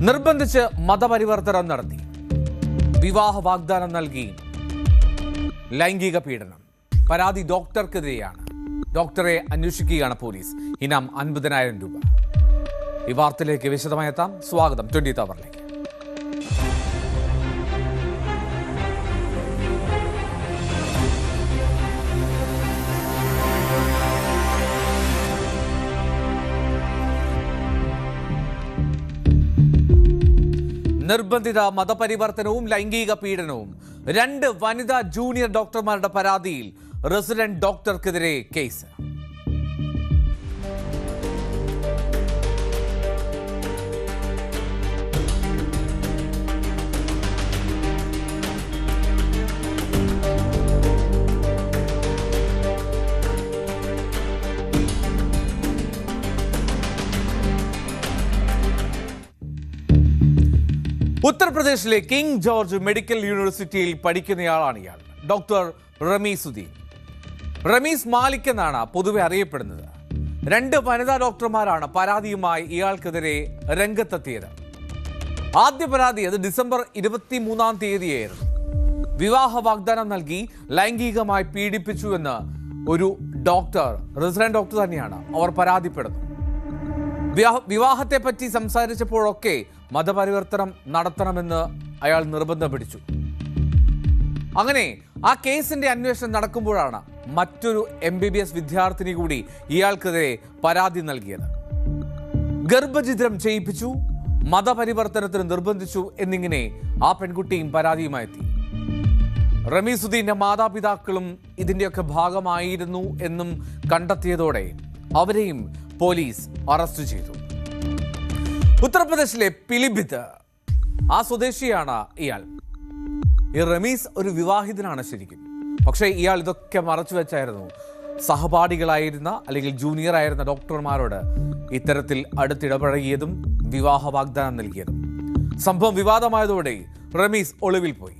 നിർബന്ധിച്ച് മതപരിവർത്തനം നടത്തി. വിവാഹ വാഗ്ദാനം നൽകി. ലൈംഗിക പീഡനം. പരാതി ഡോക്ടർക്കെതിരെയാണ്. ഡോക്ടറെ അന്വേഷിക്കുകയാണ് പോലീസ്. ഇനം അൻപതിനായിരം രൂപ. ഈ വാർത്തയിലേക്ക് വിശദമായി എത്താം സ്വാഗതം. ട്വന്റി തവറിലേക്ക്. നിർബന്ധിത മതപരിവർത്തനവും ലൈംഗിക പീഡനവും. രണ്ട് വനിതാ ജൂനിയർ ഡോക്ടർമാരുടെ പരാതിയിൽ റെസിഡന്റ് ഡോക്ടർക്കെതിരെ കേസ്. ഉത്തർപ്രദേശിലെ കിങ് ജോർജ് മെഡിക്കൽ യൂണിവേഴ്സിറ്റിയിൽ പഠിക്കുന്നയാളാണ് ഇയാൾ. ഡോക്ടർ റമീസുദ്ദീൻ റമീസ് മാലിക് എന്നാണ് പൊതുവെ അറിയപ്പെടുന്നത്. രണ്ട് വനിതാ ഡോക്ടർമാരാണ് പരാതിയുമായി ഇയാൾക്കെതിരെ രംഗത്തെത്തിയത്. ആദ്യ പരാതി അത് ഡിസംബർ ഇരുപത്തി മൂന്നാം തീയതിയായിരുന്നു. വിവാഹ വാഗ്ദാനം നൽകി ലൈംഗികമായി പീഡിപ്പിച്ചു എന്ന് ഒരു ഡോക്ടർ റെസിഡന്റ് ഡോക്ടർ തന്നെയാണ് അവർ പരാതിപ്പെടുന്നത്. വിവാഹത്തെപ്പറ്റി സംസാരിച്ചപ്പോഴൊക്കെ മതപരിവർത്തനം നടത്തണമെന്ന് അയാൾ നിർബന്ധം പിടിച്ചു. അങ്ങനെ ആ കേസിന്റെ അന്വേഷണം നടക്കുമ്പോഴാണ് മറ്റൊരു എം ബി ബി എസ് വിദ്യാർത്ഥിനി കൂടി ഇയാൾക്കെതിരെ പരാതി നൽകിയത്. ഗർഭചിത്രം ചെയ്യിപ്പിച്ചു മതപരിവർത്തനത്തിന് നിർബന്ധിച്ചു എന്നിങ്ങനെ ആ പെൺകുട്ടിയും പരാതിയുമായെത്തി. റമീസുദ്ദീന്റെ മാതാപിതാക്കളും ഇതിന്റെയൊക്കെ ഭാഗമായിരുന്നു എന്നും കണ്ടെത്തിയതോടെ അവരെയും പോലീസ് അറസ്റ്റ് ചെയ്തു. ഉത്തർപ്രദേശിലെ പിലിഭിത്ത് ആ സ്വദേശിയാണ് ഇയാൾ. ഈ റമീസ് ഒരു വിവാഹിതനാണ് ശരിക്കും. പക്ഷേ ഇയാൾ ഇതൊക്കെ മറച്ചു വെച്ചായിരുന്നു. സഹപാഠികളായിരുന്ന അല്ലെങ്കിൽ ജൂനിയർ ആയിരുന്ന ഡോക്ടർമാരോട് ഇത്തരത്തിൽ അടുത്തിടപഴകിയതും വിവാഹ വാഗ്ദാനം നൽകിയതും. സംഭവം വിവാദമായതോടെ റമീസ് ഒളിവിൽ പോയി.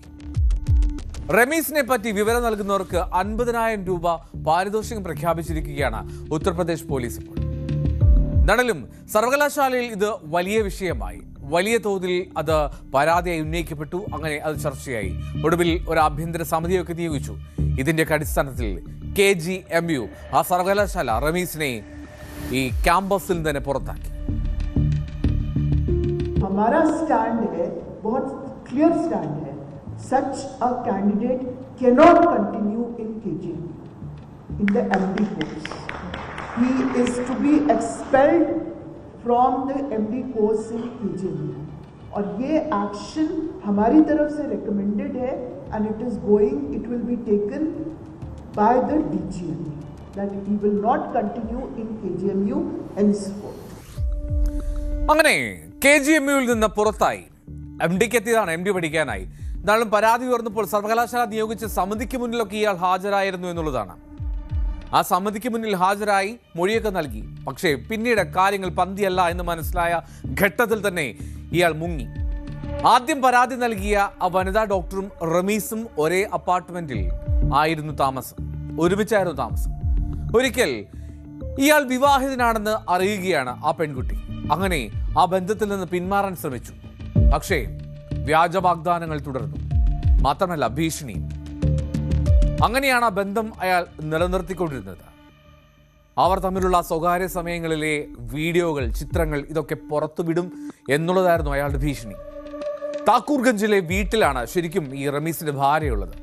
റമീസിനെ പറ്റി വിവരം നൽകുന്നവർക്ക് അൻപതിനായിരം രൂപ പാരിതോഷികം പ്രഖ്യാപിച്ചിരിക്കുകയാണ് ഉത്തർപ്രദേശ് പോലീസ് ഇപ്പോൾ. എന്താണെങ്കിലും സർവകലാശാലയിൽ ഇത് വലിയ വിഷയമായി വലിയ തോതിൽ അത് പരാതിയായി ഉന്നയിക്കപ്പെട്ടു അങ്ങനെ അത് ചർച്ചയായി ഒടുവിൽ ഒരു ആഭ്യന്തര സമിതിയൊക്കെ നിയോഗിച്ചു ഇതിന്റെയൊക്കെ അടിസ്ഥാനത്തിൽ കെ ജി എം യു ആ സർവകലാശാല റമീസിനെ ഈ ക്യാമ്പസിൽ നിന്ന് തന്നെ പുറത്താക്കി हमारा स्टैंड है बहुत क्लियर स्टैंड है such a candidate cannot continue in के in the MD course. He is to be expelled from the MD course in KJV. और ये एक्शन हमारी तरफ से रिकमेंडेड है and it is going it will be taken by the DGMU that he will not continue in KGMU henceforth. അങ്ങനെ K G M യുവിൽ നിന്ന് പുറത്തായി എം ഡിക്ക് എത്തിയതാണ് എം ഡി പഠിക്കാനായി എന്നാലും പരാതി ഉയർന്നപ്പോൾ സർവകലാശാല നിയോഗിച്ച സമിതിക്ക് മുന്നിലൊക്കെ ഇയാൾ ഹാജരായിരുന്നു എന്നുള്ളതാണ് ആ സമിതിക്ക് മുന്നിൽ ഹാജരായി മൊഴിയൊക്കെ നൽകി. പക്ഷേ പിന്നീട് കാര്യങ്ങൾ പന്തിയല്ല എന്ന് മനസ്സിലായ ഘട്ടത്തിൽ തന്നെ ഇയാൾ മുങ്ങി. ആദ്യം പരാതി നൽകിയ ആ വനിതാ ഡോക്ടറും റമീസും ഒരേ അപ്പാർട്ട്മെന്റിൽ ആയിരുന്നു താമസം. ഒരുമിച്ചായിരുന്നു താമസം. ഒരിക്കൽ ഇയാൾ വിവാഹിതനാണെന്ന് അറിയുകയാണ് ആ പെൺകുട്ടി. അങ്ങനെ ആ ബന്ധത്തിൽ നിന്ന് പിന്മാറാൻ ശ്രമിച്ചു. പക്ഷേ വ്യാജ വാഗ്ദാനങ്ങൾ തുടർന്നു. മാത്രമല്ല ഭീഷണിയും. അങ്ങനെയാണ് ആ ബന്ധം അയാൾ നിലനിർത്തിക്കൊണ്ടിരുന്നത്. അവർ തമ്മിലുള്ള സ്വകാര്യ സമയങ്ങളിലെ വീഡിയോകൾ ചിത്രങ്ങൾ ഇതൊക്കെ പുറത്തുവിടും എന്നുള്ളതായിരുന്നു അയാളുടെ ഭീഷണി. താക്കൂർഗഞ്ചിലെ വീട്ടിലാണ് ശരിക്കും ഈ റമീസിന്റെ ഭാര്യയുള്ളത്.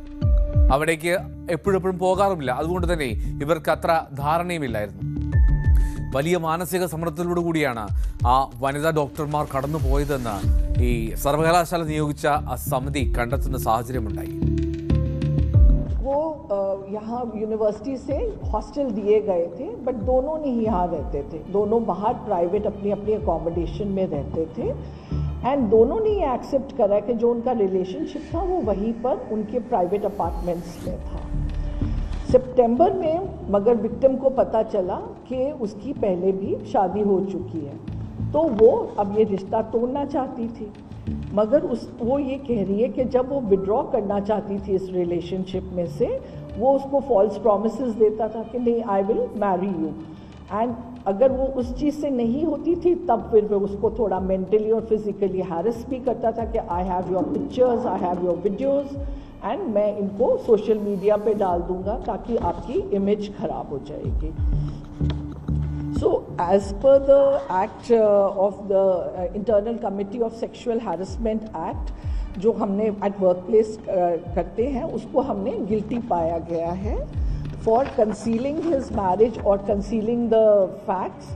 അവിടേക്ക് എപ്പോഴെപ്പോഴും പോകാറുമില്ല. അതുകൊണ്ട് തന്നെ ഇവർക്ക് അത്ര ധാരണയുമില്ലായിരുന്നു. വലിയ മാനസിക സമ്മർദ്ദത്തിലൂടെ കൂടിയാണ് ആ വനിതാ ഡോക്ടർമാർ കടന്നു പോയതെന്ന് ഈ സർവകലാശാല നിയോഗിച്ച ആ സമിതി കണ്ടെത്തുന്ന സാഹചര്യമുണ്ടായി. यहाँ यूनिवर्सिटी से हॉस्टल दिए गए थे बट दोनों नहीं यहाँ रहते थे। दोनों बाहर प्राइवेट अपनी अपनी अकोमोडेशन में रहते थे। एंड दोनों ने ये एक्सेप्ट करा कि जो उनका रिलेशनशिप था, वो वहीं पर उनके प्राइवेट अपार्टमेंट्स में था। सितंबर में मगर विक्टिम को पता चला कि उसकी पहले भी शादी हो चुकी है। तो वो अब ये रिश्ता तोड़ना चाहती थी। मगर उस, वो ये कह रही है कि जब वो विड्रॉ करना चाहती थी इस रिलेशनशिप में से वो उसको फॉल्स प्रोमिस देता था कि नहीं I will marry you and अगर वो उस चीज़ से नहीं होती थी तब फिर वो उसको थोड़ा मेंटली और फिजिकली हैरस भी करता था कि I have your pictures I have your videos and मैं इनको सोशल मीडिया पे डाल दूँगा ताकि आपकी इमेज खराब हो जाएगी. Per the Act uh, of the uh, Internal Committee of Sexual Harassment Act, जो हमने एट वर्क प्लेस करते हैं, उसको हमने गिल्टी पाया गया है फॉर कंसीलिंग हिज मैरिज और concealing the facts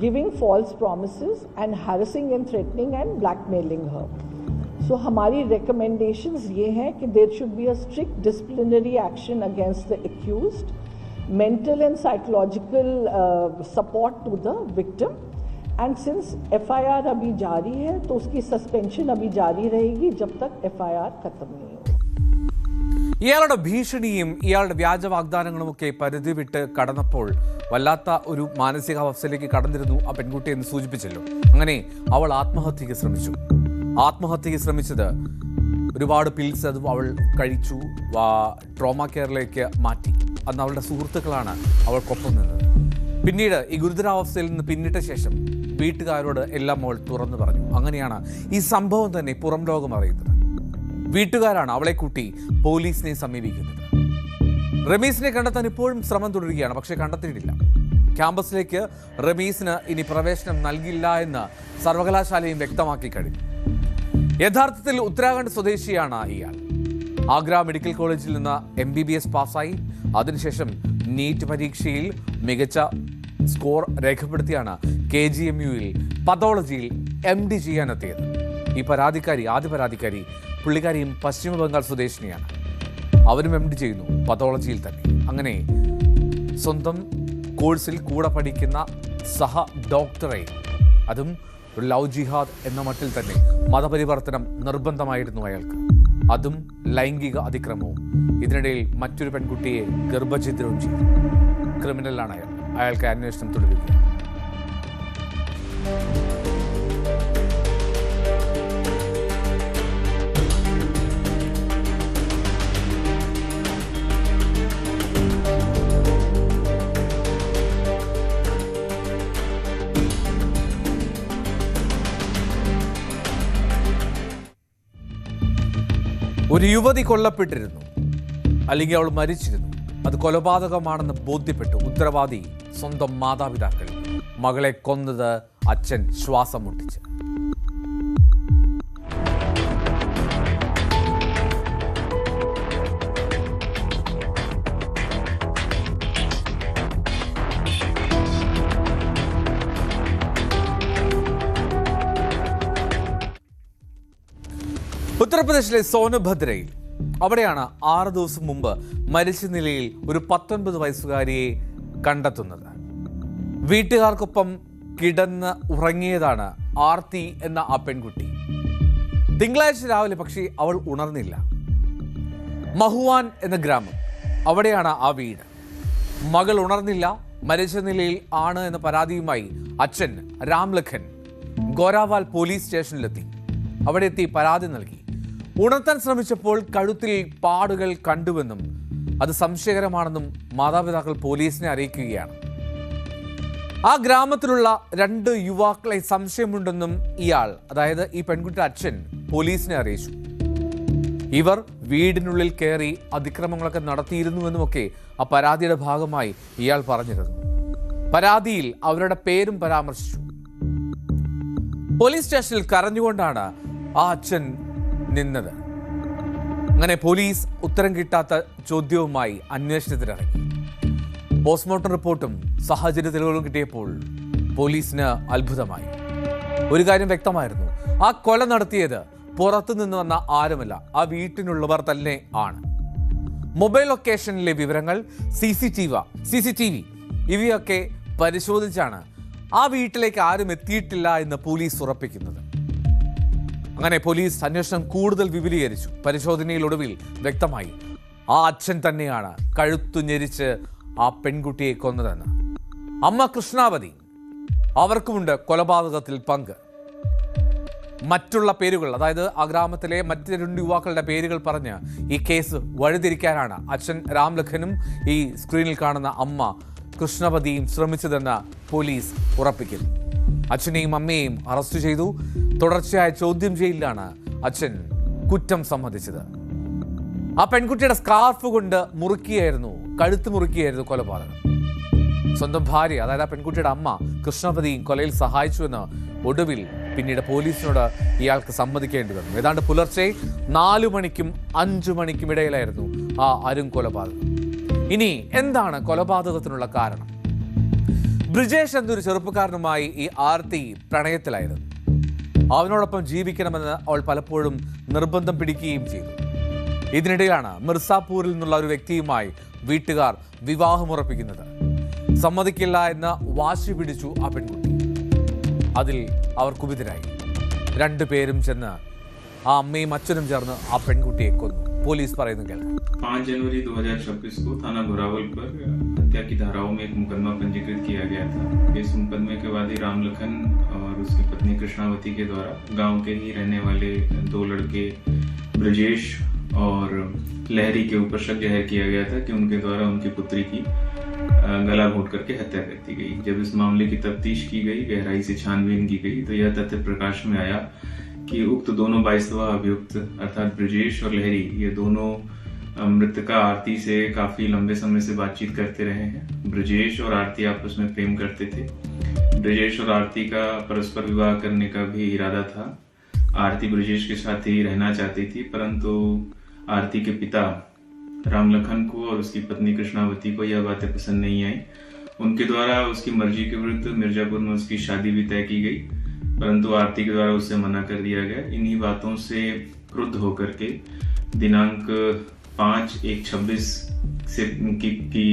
giving false promise and harassing and threatening and blackmailing her so हमारी रिकमेंडेशंस ये हैं कि there should be a strict disciplinary action against the accused mental and psychological support to the victim and since F I R अभी जारी है तो उसकी suspension अभी जारी रहेगी जब तक एफ आई आर खत्म नहीं हो ഇയാളുടെ ഭീഷണിയും ഇയാളുടെ വ്യാജ വാഗ്ദാനങ്ങളും ഒക്കെ പരിധി വിട്ട് കടന്നപ്പോൾ വല്ലാത്ത ഒരു മാനസികാവസ്ഥയിലേക്ക് കടന്നിരുന്നു ആ പെൺകുട്ടി എന്ന് സൂചിപ്പിച്ചല്ലോ അങ്ങനെ അവൾ ആത്മഹത്യക്ക് ശ്രമിച്ചു ആത്മഹത്യക്ക് ശ്രമിച്ചത് ഒരുപാട് പിൽസ് അത് അവൾ കഴിച്ചു ട്രോമ കെയറിലേക്ക് മാറ്റി അന്ന് അവളുടെ സുഹൃത്തുക്കളാണ് അവൾക്കൊപ്പം നിന്നത് പിന്നീട് ഈ ഗുരുതരാവസ്ഥയിൽ നിന്ന് പിന്നിട്ട ശേഷം വീട്ടുകാരോട് എല്ലാം അവൾ തുറന്നു പറഞ്ഞു. അങ്ങനെയാണ് ഈ സംഭവം തന്നെ പുറം ലോകം അറിയുന്നത്. വീട്ടുകാരാണ് അവളെ കൂട്ടി പോലീസിനെ സമീപിക്കുന്നത്. റമീസിനെ കണ്ടെത്താൻ ഇപ്പോഴും ശ്രമം തുടരുകയാണ് പക്ഷേ കണ്ടെത്തിയിട്ടില്ല. ക്യാമ്പസിലേക്ക് റമീസിന് ഇനി പ്രവേശനം നൽകില്ല എന്ന് സർവകലാശാലയും വ്യക്തമാക്കി കഴിഞ്ഞു. യഥാർത്ഥത്തിൽ ഉത്തരാഖണ്ഡ് സ്വദേശിയാണ് ഇയാൾ. ആഗ്ര മെഡിക്കൽ കോളേജിൽ നിന്ന് എം ബി ബി എസ് പാസ്സായി. അതിനുശേഷം നീറ്റ് പരീക്ഷയിൽ മികച്ച സ്കോർ രേഖപ്പെടുത്തിയാണ് കെ ജി എം യുയിൽ പതോളജിയിൽ എം ഡി ചെയ്യാനെത്തിയത്. ഈ പരാതിക്കാരി ആദ്യ പരാതിക്കാരി പുള്ളിക്കാരിയും പശ്ചിമബംഗാൾ സ്വദേശിനിയാണ്. അവരും എം ഡി ചെയ്യുന്നു പതോളജിയിൽ തന്നെ. അങ്ങനെ സ്വന്തം കോഴ്സിൽ കൂടെ പഠിക്കുന്ന സഹ ഡോക്ടറെ അതും ലവ് ജിഹാദ് എന്ന മട്ടിൽ തന്നെ മതപരിവർത്തനം നിർബന്ധമായിരുന്നു അയാൾക്ക്. അതും ലൈംഗിക അതിക്രമവും. ഇതിനിടയിൽ മറ്റൊരു പെൺകുട്ടിയെ ഗർഭഛിദ്രവും ചെയ്തു. ക്രിമിനലാണ് അയാൾ. അയാൾക്ക് അന്വേഷണം തുടരുകയാണ് ഒരു യുവതി കൊല്ലപ്പെട്ടിരുന്നു. അല്ലെങ്കിൽ അവൾ മരിച്ചിരുന്നു. അത് കൊലപാതകമാണെന്ന് ബോധ്യപ്പെട്ടു ഉത്തരവാദി സ്വന്തം മാതാപിതാക്കൾ മകളെ കൊന്നത് അച്ഛൻ ശ്വാസം മുട്ടിച്ച്. ഉത്തർപ്രദേശിലെ സോനഭദ്രയിൽ അവിടെയാണ് ആറ് ദിവസം മുമ്പ് മരിച്ച നിലയിൽ ഒരു പത്തൊൻപത് വയസ്സുകാരിയെ കണ്ടെത്തുന്നത്. വീട്ടുകാർക്കൊപ്പം കിടന്ന് ഉറങ്ങിയതാണ് ആർത്തി എന്ന ആ പെൺകുട്ടി. തിങ്കളാഴ്ച രാവിലെ പക്ഷേ അവൾ ഉണർന്നില്ല. മഹുവാൻ എന്ന ഗ്രാമം അവിടെയാണ് ആ വീട്. മകൾ ഉണർന്നില്ല മരിച്ച നിലയിൽ ആണ് എന്ന പരാതിയുമായി അച്ഛൻ രാംലഖൻ ഗോരാവാൽ പോലീസ് സ്റ്റേഷനിലെത്തി. അവിടെ എത്തി പരാതി നൽകി. ഉണർത്താൻ ശ്രമിച്ചപ്പോൾ കഴുത്തിൽ പാടുകൾ കണ്ടുവെന്നും അത് സംശയകരമാണെന്നും മാതാപിതാക്കൾ പോലീസിനെ അറിയിക്കുകയാണ്. ആ ഗ്രാമത്തിലുള്ള രണ്ട് യുവാക്കളെ സംശയമുണ്ടെന്നും ഇയാൾ അതായത് ഈ പെൺകുട്ടിയുടെ അച്ഛൻ പോലീസിനെ അറിയിച്ചു. ഇവർ വീടിനുള്ളിൽ കയറി അതിക്രമങ്ങളൊക്കെ നടത്തിയിരുന്നുവെന്നുമൊക്കെ ആ പരാതിയുടെ ഭാഗമായി ഇയാൾ പറഞ്ഞിരുന്നു പരാതിയിൽ അവരുടെ പേരും പരാമർശിച്ചു. പോലീസ് സ്റ്റേഷനിൽ കരഞ്ഞുകൊണ്ടാണ് ആ അച്ഛൻ നിന്നത്. അങ്ങനെ പോലീസ് ഉത്തരം കിട്ടാത്ത ചോദ്യവുമായി അന്വേഷണത്തിനിറങ്ങി. പോസ്റ്റ്മോർട്ടം റിപ്പോർട്ടും സാഹചര്യ തെളിവുകളും കിട്ടിയപ്പോൾ പോലീസിന് അത്ഭുതമായി. ഒരു കാര്യം വ്യക്തമായിരുന്നു. ആ കൊല നടത്തിയത് പുറത്തു നിന്ന് വന്ന ആരുമല്ല ആ വീട്ടിനുള്ളവർ തന്നെ ആണ്. മൊബൈൽ ലൊക്കേഷനിലെ വിവരങ്ങൾ C C T C C T V ഇവയൊക്കെ പരിശോധിച്ചാണ് ആ വീട്ടിലേക്ക് ആരും എത്തിയിട്ടില്ല എന്ന് പോലീസ് ഉറപ്പിക്കുന്നത്. അങ്ങനെ പോലീസ് അന്വേഷണം കൂടുതൽ വിപുലീകരിച്ചു. പരിശോധനയിലൊടുവിൽ വ്യക്തമായി ആ അച്ഛൻ തന്നെയാണ് കഴുത്തു ഞെരിച്ച് ആ പെൺകുട്ടിയെ കൊന്നതെന്ന്. അമ്മ കൃഷ്ണാവതി അവർക്കുമുണ്ട് കൊലപാതകത്തിൽ പങ്ക്. മറ്റുള്ള പേരുകൾ അതായത് ആ ഗ്രാമത്തിലെ മറ്റ് രണ്ട് യുവാക്കളുടെ പേരുകൾ പറഞ്ഞ് ഈ കേസ് വഴിതിരിക്കാനാണ് അച്ഛൻ രാംലഖനും ഈ സ്ക്രീനിൽ കാണുന്ന അമ്മ കൃഷ്ണപതിയും ശ്രമിച്ചതെന്ന് പോലീസ് ഉറപ്പിക്കുന്നു. അച്ഛനെയും അമ്മയെയും അറസ്റ്റ് ചെയ്തു. തുടർച്ചയായ ചോദ്യം ചെയ്യലിലാണ് അച്ഛൻ കുറ്റം സമ്മതിച്ചത്. ആ പെൺകുട്ടിയുടെ സ്കാർഫ് കൊണ്ട് മുറുക്കിയായിരുന്നു കഴുത്ത് മുറുക്കിയായിരുന്നു കൊലപാതകം. സ്വന്തം ഭാര്യ അതായത് ആ പെൺകുട്ടിയുടെ അമ്മ കൃഷ്ണപതിയും കൊലയിൽ സഹായിച്ചുവെന്ന് ഒടുവിൽ പിന്നീട് പോലീസിനോട് ഇയാൾക്ക് സമ്മതിക്കേണ്ടി വന്നു. ഏതാണ്ട് പുലർച്ചെ നാലു മണിക്കും അഞ്ചു മണിക്കും ഇടയിലായിരുന്നു ആ അരും കൊലപാതകം. ഇനി എന്താണ് കൊലപാതകത്തിനുള്ള കാരണം? ബ്രിജേഷ് എന്നൊരു ചെറുപ്പക്കാരനുമായി ഈ ആർത്തി പ്രണയത്തിലായിരുന്നു. അവനോടൊപ്പം ജീവിക്കണമെന്ന് അവൾ പലപ്പോഴും നിർബന്ധം പിടിക്കുകയും ചെയ്തു. ഇതിനിടയിലാണ് മിർസാപൂരിൽ നിന്നുള്ള ഒരു വ്യക്തിയുമായി വീട്ടുകാർ വിവാഹമുറപ്പിക്കുന്നത്. സമ്മതിക്കില്ല എന്ന് വാശി പിടിച്ചു ആ പെൺകുട്ടി. അതിൽ അവർ കുപിതരായി. രണ്ടുപേരും ചെന്ന് ആ അമ്മയും അച്ഛനും ചേർന്ന് ആ പെൺകുട്ടിയെ കൊന്നു. പോലീസ് പറയുന്നു കേൾക്കാം पाँच जनवरी 2026 को थाना घोरावल पर हत्या की धाराओं में एक मुकदमा पंजीकृत किया गया था इस मुकदमे के वादी राम लखन और उसकी पत्नी कृष्णावती के द्वारा गांव के ही रहने वाले दो लड़के ब्रजेश और लहरी के ऊपर शक जाहिर किया गया था कि उनके द्वारा उनकी पुत्री की अ, गला घोट करके हत्या कर दी गई जब इस मामले की तफ्तीश की गई गहराई से छानबीन की गई तो यह तथ्य प्रकाश में आया कि उक्त दोनों बाईसवा अभियुक्त अर्थात ब्रजेश और लहरी, ये दोनों मृतका आरती से काफ़ी लंबे समय से बातचीत करते रहे हैं। ब्रजेश और आरती आपस में प्रेम करते थे। ब्रजेश और आरती का परस्पर विवाह करने का भी इरादा था। आरती ब्रजेश के साथ ही रहना चाहती थी, परंतु आरती के पिता राम लखन को और उसकी पत्नी कृष्णावती को यह बातें पसंद नहीं आई। उनके द्वारा उसकी मर्ज़ी के विरुद्ध मिर्जापुर में उसकी शादी भी तय की गई। परंतु आरती के द्वारा उससे मना कर दिया गया इन्हीं बातों से क्रुद्ध होकर के दिनांक पाँच एक छब्बीस से की, की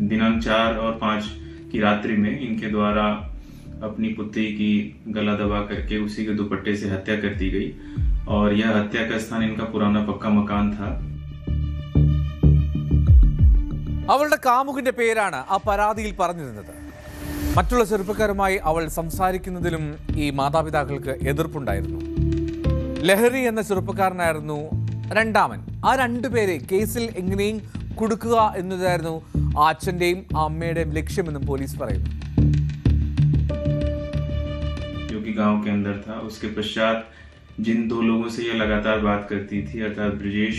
दिनांक चार और पाँच की रात्रि में इनके द्वारा अपनी पुत्री की गला दबा करके उसी के दुपट्टे से हत्या कर दी गई और यह हत्या का स्थान इनका पुराना पक्का मकान था അവളുടെ കാമുകിന്റെ പേരാണ് ആ പരാതിയിൽ പറഞ്ഞിരുന്നത് മറ്റുള്ള ചെറുപ്പക്കാരുമായി അവൾ സംസാരിക്കുന്നതിലും ഈ മാതാപിതാക്കൾക്ക് എതിർപ്പുണ്ടായിരുന്നു ലഹരി എന്ന ചെറുപ്പക്കാരനായിരുന്നു രണ്ടാമൻ ആ രണ്ടുപേരെ കേസിൽ എങ്ങനെയും കൊടുക്കുക എന്നതായിരുന്നു ആ അച്ഛന്റെയും ആ അമ്മയുടെയും ലക്ഷ്യമെന്നും പോലീസ് പറയുന്നു जो कि गांव के अंदर था उसके पश्चात जिन दो लोगों से यह लगातार बात करती थी अर्थात ब्रजेश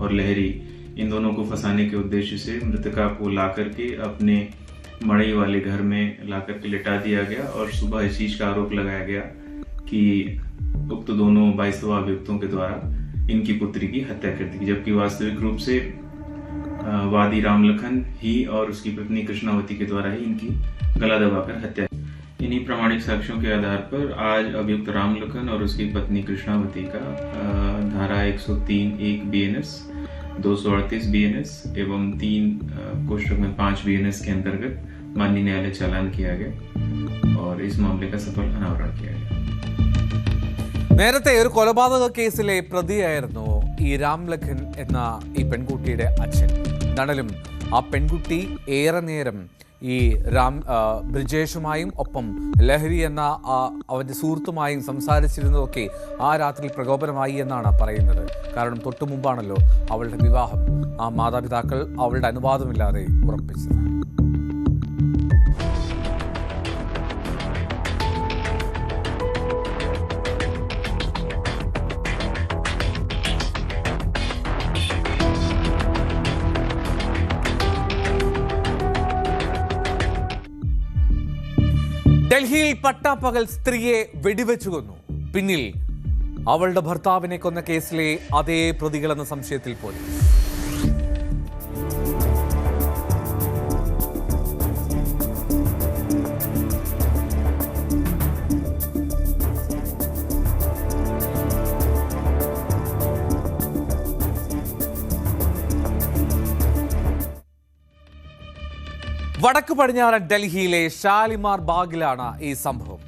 और लहरी इन दोनों को फंसाने के उद्देश्य से मृतका को ला करके अपने मड़ई वाले घर में ला करके लिटा दिया गया और सुबह इस चीज़ का आरोप लगाया गया कि उक्त दोनों बाईसवा अभियुक्तों के द्वारा इनकी पुत्री की हत्या कर दी जबकि वास्तविक रूप से वादी रामलखन ही और उसकी पत्नी कृष्णावती के द्वारा ही इनकी गला दबाकर हत्या इन्हीं प्रमाणिक साक्ष्यों के आधार पर आज अभियुक्त रामलखन और उसकी पत्नी कृष्णावती का धारा 103 एक बी एन एस दो सौ अड़तीस बी एन एस एवं तीन अ, कोष्टक में पांच बी एन एस के अंतर्गत माननीय न्यायालय चालान किया गया और इस मामले का सफल अनावरण किया गया നേരത്തെ ഒരു കൊലപാതക കേസിലെ പ്രതിയായിരുന്നു ഈ രാംലഖൻ എന്ന ഈ പെൺകുട്ടിയുടെ അച്ഛൻ എന്നാലും ആ പെൺകുട്ടി ഏറെ നേരം ഈ രാം ബ്രിജേഷുമായും ഒപ്പം ലഹരി എന്ന അവന്റെ സുഹൃത്തുമായും സംസാരിച്ചിരുന്നതൊക്കെ ആ രാത്രി പ്രകോപനമായി എന്നാണ് പറയുന്നത്. കാരണം തൊട്ടു മുമ്പാണല്ലോ അവളുടെ വിവാഹം. ആ മാതാപിതാക്കൾ അവളുടെ അനുവാദമില്ലാതെ ഉറപ്പിച്ചത്. ഡൽഹിയിൽ പട്ടാപ്പകൽ സ്ത്രീയെ വെടിവെച്ചു കൊന്നു. പിന്നിൽ അവളുടെ ഭർത്താവിനെ കൊന്ന കേസിലെ അതേ പ്രതികളെന്ന സംശയത്തിൽ പോലീസ് വടക്ക് പടിഞ്ഞാറൻ ഡൽഹിയിലെ ഷാലിമാർ ബാഗിലാണ് ഈ സംഭവം.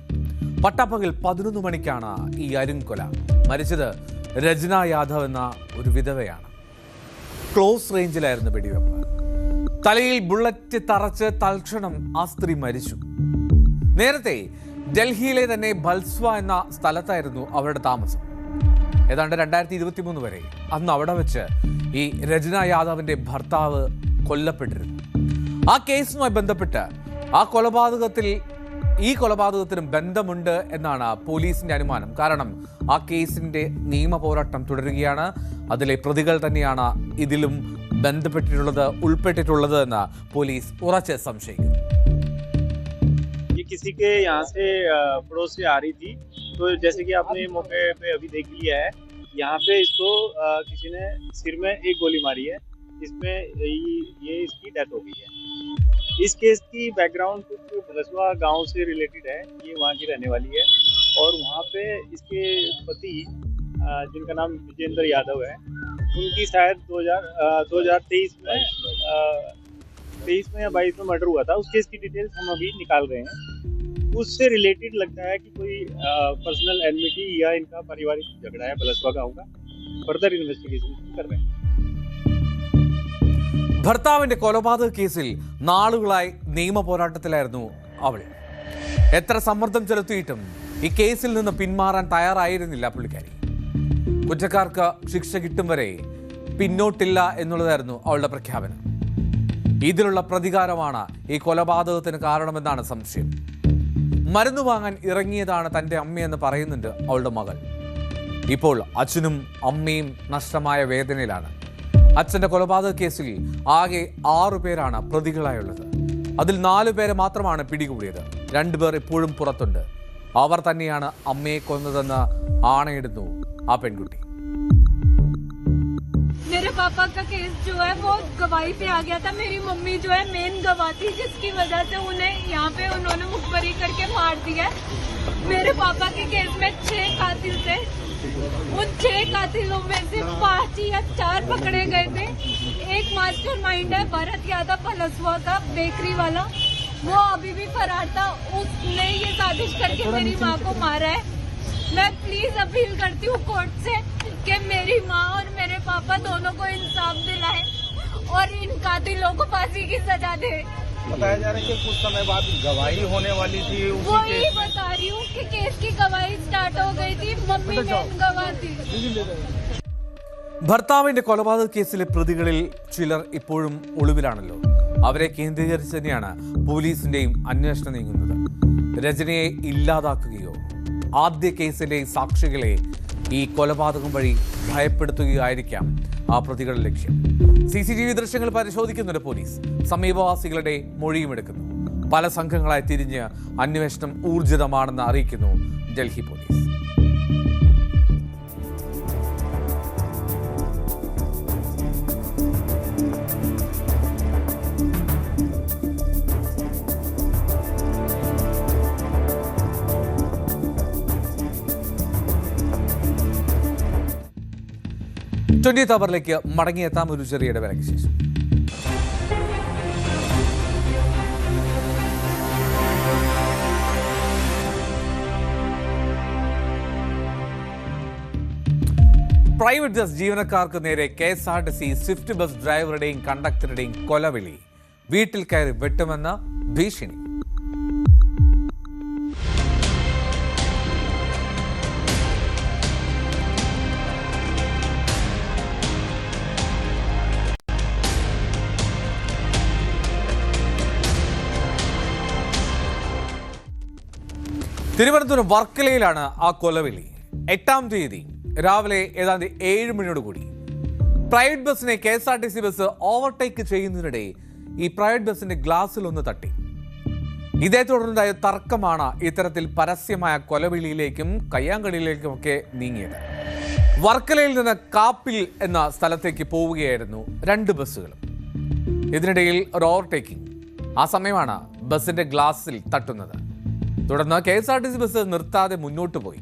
പട്ടാപ്പകൽ പതിനൊന്ന് മണിക്കാണ് ഈ അരുങ്കൊല മരിച്ചത് രചന യാദവ് എന്ന ഒരു വിധവയാണ്. ക്ലോസ് റേഞ്ചിലായിരുന്നു വെടിവെപ്പ്. തലയിൽ ബുള്ളറ്റ് തറച്ച് തൽക്ഷണം ആ സ്ത്രീ മരിച്ചു. നേരത്തെ ഡൽഹിയിലെ തന്നെ ബൽസ്വ എന്ന സ്ഥലത്തായിരുന്നു അവരുടെ താമസം. ഏതാണ്ട് രണ്ടായിരത്തി ഇരുപത്തി മൂന്ന് വരെ അന്ന് അവിടെ വെച്ച് ഈ രചന യാദവിന്റെ ഭർത്താവ് കൊല്ലപ്പെട്ടിരുന്നു. ആ കേസുമായി ബന്ധപ്പെട്ട് ആ കൊലപാതകത്തിൽ ഈ കൊലപാതകത്തിനും ബന്ധമുണ്ട് എന്നാണ് പോലീസിന്റെ അനുമാനം കാരണം ആ കേസിന്റെ നിയമ പോരാട്ടം തുടരുകയാണ് അതിലെ പ്രതികൾ തന്നെയാണ് ഇതിലും ബന്ധപ്പെട്ടിട്ടുള്ളത് ഉൾപ്പെട്ടിട്ടുള്ളത് എന്ന് പോലീസ് ഉറച്ച് സംശയിക്കുന്നു ये किसी के यहाँ से अ, पड़ोस से आ रही थी तो जैसे कि आपने मौके पे अभी देख लिया है यहाँ पे इसको अ, किसी ने सिर में एक गोली मारी है इसमें ये, ये इसकी डेथ हो गई है इस केस की बैकग्राउंड कुछ भलसवा गाँव से रिलेटेड है ये वहाँ की रहने वाली है। और वहाँ पे इसके पति जिनका नाम विजेंद्र यादव है उनकी शायद 2000 अ, 2023 में तेईस में या बाईस में मर्डर हुआ था। उस केस की डिटेल्स हम अभी निकाल रहे हैं। उससे रिलेटेड लगता है कि कोई पर्सनल एनमिटी या इनका पारिवारिक झगड़ा है बलसवा गाँव का। फर्दर इन्वेस्टिगेशन कर रहे हैं। ഭർത്താവിന്റെ കൊലപാതക കേസിൽ നാളുകളായി നിയമ പോരാട്ടത്തിലായിരുന്നു അവൾ. എത്ര സമ്മർദ്ദം ചെലുത്തിയിട്ടും ഈ കേസിൽ നിന്ന് പിന്മാറാൻ തയ്യാറായിരുന്നില്ല പുള്ളിക്കാരി. കുറ്റക്കാർക്ക് ശിക്ഷ കിട്ടും വരെ പിന്നോട്ടില്ല എന്നുള്ളതായിരുന്നു അവളുടെ പ്രഖ്യാപനം. ഇതിലുള്ള പ്രതികാരമാണ് ഈ കൊലപാതകത്തിന് കാരണമെന്നാണ് സംശയം. മരുന്ന് വാങ്ങാൻ ഇറങ്ങിയതാണ് തന്റെ അമ്മയെന്ന് പറയുന്നുണ്ട് അവളുടെ മകൾ. ഇപ്പോൾ അച്ഛനും അമ്മയും നഷ്ടമായ വേദനയിലാണ്. അച്ഛന്റെ കൊലപാതക കേസിൽ ആകെ ആറു പേരാണ് പ്രതികളായുള്ളത് അതിൽ നാലു പേരെ മാത്രമാണ് പിടികൂടിയത് രണ്ടുപേർ ഇപ്പോഴും പുറത്തുണ്ട് അവർ തന്നെയാണ് അമ്മയെ കൊന്നതെന്ന് ആണയിടുന്നു ആ പെൺകുട്ടി मेरे पापा का केस जो है वो गवाही पे आ गया था मेरी मम्मी जो है मेन गवाह थी जिसकी वजह से उन्हें यहाँ पे उन्होंने मुखबरी करके मार दिया मेरे पापा के केस में छह कातिल थे उन छह कातिलों में से पाँच या चार पकड़े गए थे। एक मास्टर माइंड है भरत यादव पलसवा का बेकरी वाला। वो अभी भी फरार था। उसने ये साजिश करके मेरी माँ को मारा है। मैं प्लीज़ अपील करती हूँ कोर्ट से कि मेरी माँ और मेरे पापा दोनों को इंसाफ दिलाए और इन कातिलों को फांसी की सजा दे। बताया जा रहा है कि कुछ समय बाद गवाही होने वाली थी उसी वही केस बता रही हूँ कि केस की गवाही स्टार्ट हो गई थी मम्मी मेन गवाह थी ഭർത്താവിന്റെ കൊലപാതക കേസിലെ പ്രതികളിൽ ചിലർ ഇപ്പോഴും ഒളിവിലാണല്ലോ അവരെ കേന്ദ്രീകരിച്ച് തന്നെയാണ് പോലീസിന്റെയും അന്വേഷണം നീങ്ങുന്നത് രചനയെ ഇല്ലാതാക്കുകയോ ആദ്യ കേസിലെ സാക്ഷികളെ ഈ കൊലപാതകം വഴി ഭയപ്പെടുത്തുകയായിരിക്കാം ആ പ്രതികളുടെ ലക്ഷ്യം സി സി ടി വി ദൃശ്യങ്ങൾ പരിശോധിക്കുന്നുണ്ട് പോലീസ്. സമീപവാസികളുടെ മൊഴിയും എടുക്കുന്നു. പല സംഘങ്ങളായി തിരിഞ്ഞ് അന്വേഷണം ഊർജിതമാണെന്ന് അറിയിക്കുന്നു ഡൽഹി പോലീസ്. ട്വന്റി ടവറിലേക്ക് മടങ്ങിയെത്താം ഒരു ചെറിയ ഇടവേളയ്ക്ക് ശേഷം. പ്രൈവറ്റ് ബസ് ജീവനക്കാർക്ക് നേരെ K S R T C swift bus ഡ്രൈവറുടെയും കണ്ടക്ടറുടെയും കൊലവിളി. വീട്ടിൽ കയറി വെട്ടുമെന്ന ഭീഷണി. തിരുവനന്തപുരം വർക്കലയിലാണ് ആ കൊലവിളി. എട്ടാം തീയതി രാവിലെ ഏതാണ്ട് ഏഴ് മണിയോട് കൂടി. പ്രൈവറ്റ് ബസ്സിനെ K S R T C bus overtake ചെയ്യുന്നതിനിടെ ഈ പ്രൈവറ്റ് ബസ്സിന്റെ ഗ്ലാസ്സിൽ ഒന്ന് തട്ടി. ഇതേ തുടർന്നുണ്ടായ തർക്കമാണ് ഇത്തരത്തിൽ പരസ്യമായ കൊലവിളിയിലേക്കും കയ്യാങ്കളിയിലേക്കും ഒക്കെ നീങ്ങിയത്. വർക്കലയിൽ നിന്ന് കാപ്പിൽ എന്ന സ്ഥലത്തേക്ക് പോവുകയായിരുന്നു രണ്ട് ബസ്സുകളും ഇതിനിടയിൽ ഒരു ഓവർടേക്കിംഗ്. ആ സമയമാണ് ബസ്സിന്റെ ഗ്ലാസ്സിൽ തട്ടുന്നത്. തുടർന്ന് K S R T C bus നിർത്താതെ മുന്നോട്ട് പോയി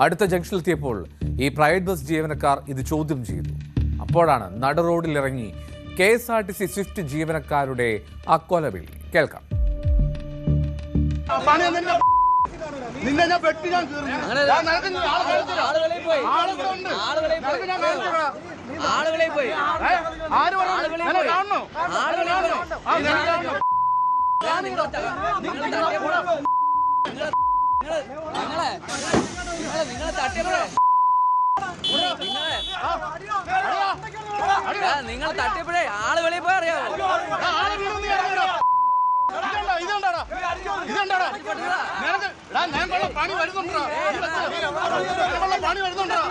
അടുത്ത ജംഗ്ഷനിലെത്തിയപ്പോൾ ഈ പ്രൈവറ്റ് ബസ് ജീവനക്കാർ ഇത് ചോദ്യം ചെയ്തു അപ്പോഴാണ് നട റോഡിലിറങ്ങി K S R T C swift ജീവനക്കാരുടെ അക്കൊലവിളി കേൾക്കാം പണി നിന്നെ നിന്നെ ഞാൻ വെട്ടി ഞാൻ കീറും. ഞാൻ നിനക്ക് ഇനി ആളെ കാണിച്ചു തരാം. ആളുകളുണ്ട്. നിനക്ക് ഞാൻ കാണിച്ചു തരാം. ഏ? ആര് പറഞ്ഞു? നിന്നെ കാണണോ? നിന്നെ കാണണോ? നിങ്ങൾ തട്ടിയപ്പോഴേ ആൾ വെളിയിൽ പോയി അറിയാമോ വരുന്നുണ്ടോ വരുന്നുണ്ടോ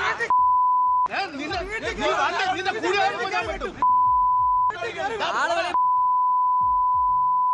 വെട്ടും ആൾ വെളിയിൽ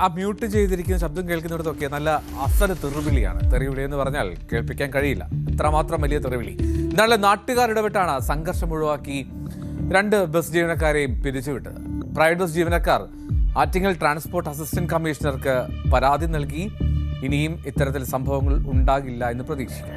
ആ മ്യൂട്ട് ചെയ്തിരിക്കുന്ന ശബ്ദം കേൾക്കുന്നിടത്തൊക്കെ നല്ല അസല തെറിവിളിയാണ്. തെറിവിളി എന്ന് പറഞ്ഞാൽ കേൾപ്പിക്കാൻ കഴിയില്ല. ഇത്രമാത്രം വലിയ തെറിവിളി. നല്ല നാട്ടുകാർ ഇടപെട്ടാണ് സംഘർഷം ഒഴിവാക്കി രണ്ട് ബസ് ജീവനക്കാരെയും പിരിച്ചുവിട്ടത് പ്രൈവറ്റ് ബസ് ജീവനക്കാർ ആറ്റിങ്ങൽ ട്രാൻസ്പോർട്ട് അസിസ്റ്റന്റ് കമ്മീഷണർക്ക് പരാതി നൽകി. ഇനിയും ഇത്തരത്തിൽ സംഭവങ്ങൾ ഉണ്ടാകില്ല എന്ന് പ്രതീക്ഷിക്കുന്നു.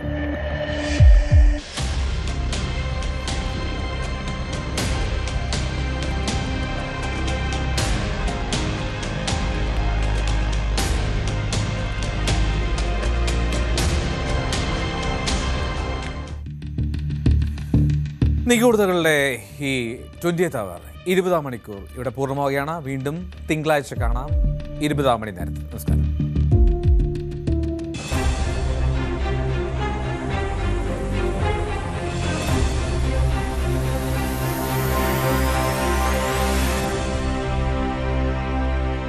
നിഗൂഢതകളുടെ ഈ ട്വന്റിയത്ത് അവർ ഇരുപതാം മണിക്കൂർ ഇവിടെ പൂർണമാവുകയാണ്. വീണ്ടും തിങ്കളാഴ്ച കാണാം. ഇരുപതാം മണി നേരത്തെ. നമസ്കാരം.